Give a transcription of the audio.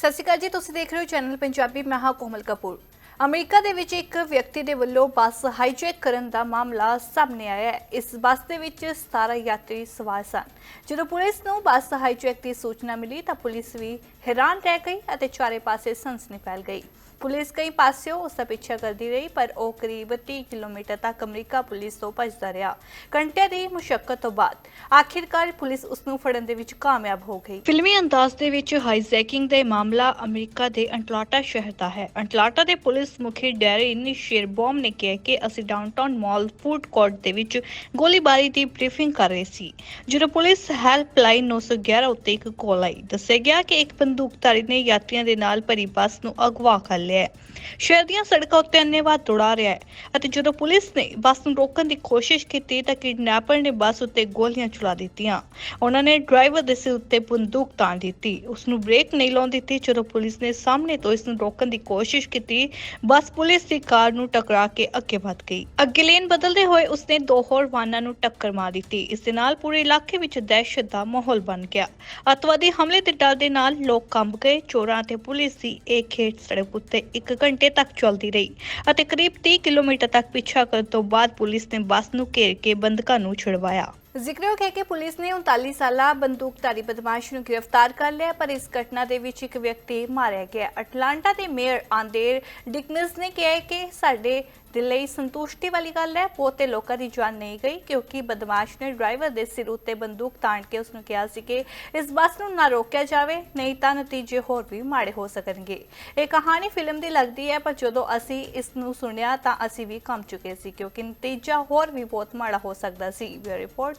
ਸਤਿ ਸ਼੍ਰੀ ਅਕਾਲ ਜੀ ਤੁਸੀਂ ਦੇਖ ਰਹੇ ਹੋ ਚੈਨਲ ਪੰਜਾਬੀ ਮੈਂ ਹਾਂ ਕੋਮਲ ਕਪੂਰ। ਅਮਰੀਕਾ ਦੇ ਵਿੱਚ ਇੱਕ ਵਿਅਕਤੀ ਦੇ ਵੱਲੋਂ ਬੱਸ ਹਾਈਜੈਕ ਕਰਨ ਦਾ ਮਾਮਲਾ ਸਾਹਮਣੇ ਆਇਆ ਹੈ। ਇਸ ਬੱਸ ਦੇ ਵਿੱਚ 17 ਯਾਤਰੀ ਸਵਾਰ ਸਨ। ਜਦੋਂ ਪੁਲਿਸ ਨੂੰ ਬੱਸ ਹਾਈਜੈਕ ਦੀ ਸੂਚਨਾ ਮਿਲੀ ਤਾਂ ਪੁਲਿਸ ਵੀ ਹੈਰਾਨ ਰਹਿ ਗਈ ਅਤੇ ਚਾਰੇ ਪਾਸੇ ਸਨਸਨੀ ਫੈਲ ਗਈ। ਪੁਲਿਸ ਕਈ ਪਾਸਿਓਂ ਉਸ ਦਾ ਪਿੱਛਾ ਕਰਦੀ ਰਹੀ, ਪਰ ਉਹ ਕਰੀਬ 30 ਕਿਲੋਮੀਟਰ ਤੱਕ ਅਮਰੀਕਾ ਪੁਲਿਸ ਤੋਂ ਭੱਜਦਾ ਰਿਹਾ। ਘੰਟੇ ਦੀ ਮੁਸ਼ਕਲ ਤੋਂ ਬਾਅਦ ਆਖਿਰਕਾਰ ਪੁਲਿਸ ਉਸ ਨੂੰ ਫੜਨ ਦੇ ਵਿੱਚ ਕਾਮਯਾਬ ਹੋ ਗਈ। ਫਿਲਮੀ ਅੰਦਾਜ਼ ਦੇ ਵਿੱਚ ਹਾਈਜੈਕਿੰਗ ਦੇ ਮਾਮਲਾ ਅਮਰੀਕਾ ਦੇ ਅੰਟਲਾਟਾ ਸ਼ਹਿਰ ਦਾ ਹੈ। ਅੰਟਲਾਟਾ ਦੇ ਪੁਲਿਸ ਮੁਖੀ ਡੈਰਿਨ ਸ਼ੇਰਬੋਮ ਨੇ ਕਿਹਾ ਕਿ ਅਸੀਂ ਡਾਊਨਟਾਊਨ ਮਾਲ ਫੂਡ ਕੋਰਟ ਦੇ ਵਿੱਚ ਗੋਲੀਬਾਰੀ ਦੀ ਬਰੀਫਿੰਗ ਕਰ ਰਹੇ ਸੀ। ਜਦੋਂ ਪੁਲਿਸ ਹੈਲਪਲਾਈਨ 911 ਉੱਤੇ ਇੱਕ ਕਾਲ ਆਈ, ਦੱਸਿਆ ਗਿਆ ਕਿ ਇੱਕ ਬੰਦੂਕਧਾਰੀ ਨੇ ਯਾਤਰੀਆਂ ਦੇ ਨਾਲ ਭਰੀ ਬੱਸ ਨੂੰ ਅਗਵਾ ਕਰ ਲਿਆ ਹੈ। ਸ਼ਹਿਰ ਦੀਆਂ ਸੜਕਾਂ ਉੱਤੇ ਅੰਨ੍ਹੇਵਾਹ ਦੌੜਾ ਰਿਹਾ ਹੈ ਅਤੇ ਜਦੋਂ ਪੁਲਿਸ ਨੇ ਬੱਸ ਨੂੰ ਰੋਕਣ ਦੀ ਕੋਸ਼ਿਸ਼ ਕੀਤੀ ਤਾਂ ਕਿਡਨੈਪਰ ਨੇ ਬੱਸ ਉੱਤੇ ਗੋਲੀਆਂ ਚਲਾ ਦਿੱਤੀਆਂ। ਉਹਨਾਂ ਨੇ ਡਰਾਈਵਰ ਦੇ ਸਿਰ ਉੱਤੇ ਬੰਦੂਕ ਤਾਣ ਦਿੱਤੀ। ਉਸ ਨੂੰ ਬ੍ਰੇਕ ਨਹੀਂ ਲਾਉਣ ਦਿੱਤੀ। ਜਦੋਂ ਪੁਲਿਸ ਨੇ ਸਾਹਮਣੇ ਤੋਂ ਇਸ ਨੂੰ ਰੋਕਣ ਦੀ ਕੋਸ਼ਿਸ਼ ਕੀਤੀ, ਬੱਸ ਪੁਲਿਸ ਦੀ ਕਾਰ ਨੂੰ ਟਕਰਾ ਕੇ ਅੱਗੇ ਵੱਧ ਗਈ। ਅੱਗੇ ਲੇਨ ਬਦਲਦੇ ਹੋਏ ਉਸਨੇ ਦੋ ਹੋਰ ਵਾਹਨਾਂ ਨੂੰ ਟੱਕਰ ਮਾਰ ਦਿੱਤੀ। ਇਸ ਦੇ ਨਾਲ ਪੂਰੇ ਇਲਾਕੇ ਵਿੱਚ ਦਹਿਸ਼ਤ ਦਾ ਮਾਹੌਲ ਬਣ ਗਿਆ। ਅਤਵਾਦੀ ਹਮਲੇ ਦੇ ਡਰ ਦੇ ਨਾਲ ਲੋਕ ਕੰਬ ਗਏ। ਚੋਰਾਂ ਤੇ ਪੁਲਿਸ ਦੀ ਇਹ ਖੇਡ ਸੜਕ ਉੱਤੇ ਇੱਕ ਘੰਟੇ ਤੱਕ ਚੱਲਦੀ ਰਹੀ ਅਤੇ ਕਰੀਬ 30 ਕਿਲੋਮੀਟਰ ਤੱਕ ਪਿੱਛਾ ਕਰਨ ਤੋਂ ਬਾਅਦ ਪੁਲਿਸ ਨੇ ਬੱਸ ਨੂੰ ਘੇਰ ਕੇ ਬੰਦਕਾਂ ਨੂੰ ਛੁਡਵਾਇਆ। ਜ਼ਿਕਰਯੋਗ ਹੈ ਕਿ ਪੁਲਿਸ ਨੇ 39 ਸਾਲਾ ਬੰਦੂਕਧਾਰੀ ਬਦਮਾਸ਼ ਨੂੰ ਗ੍ਰਿਫਤਾਰ ਕਰ ਲਿਆ, ਪਰ ਇਸ ਘਟਨਾ ਦੇ ਵਿੱਚ ਇੱਕ ਵਿਅਕਤੀ ਮਾਰਿਆ ਗਿਆ। ਅਟਲਾਂਟਾ ਦੇ ਮੇਅਰ ਆਂਦੇਰ ਡਿਕਨਸ ਨੇ ਕਿਹਾ ਕਿ ਸਾਡੇ ਦਿਲ ਲਈ ਸੰਤੁਸ਼ਟੀ ਵਾਲੀ ਗੱਲ ਹੈ। ਬਹੁਤੇ ਲੋਕਾਂ ਦੀ ਜਾਨ ਨਹੀਂ ਗਈ, ਕਿਉਂਕਿ ਬਦਮਾਸ਼ ਨੇ ਡਰਾਈਵਰ ਦੇ ਸਿਰ ਉੱਤੇ ਬੰਦੂਕ ਤਾਣ ਕੇ ਉਸ ਨੂੰ ਕਿਹਾ ਸੀ ਕਿ ਇਸ ਬੱਸ ਨੂੰ ਨਾ ਰੋਕਿਆ ਜਾਵੇ, ਨਹੀਂ ਤਾਂ ਨਤੀਜੇ ਹੋਰ ਵੀ ਮਾੜੇ ਹੋ ਸਕਣਗੇ। ਇਹ ਕਹਾਣੀ ਫਿਲਮ ਦੀ ਲੱਗਦੀ ਹੈ, ਪਰ ਜਦੋਂ ਅਸੀਂ ਇਸ ਨੂੰ ਸੁਣਿਆ ਤਾਂ ਅਸੀਂ ਵੀ ਕੰਬ ਚੁੱਕੇ ਸੀ, ਕਿਉਂਕਿ ਨਤੀਜਾ ਹੋਰ ਵੀ ਬਹੁਤ ਮਾੜਾ ਹੋ ਸਕਦਾ ਸੀ। Bureau report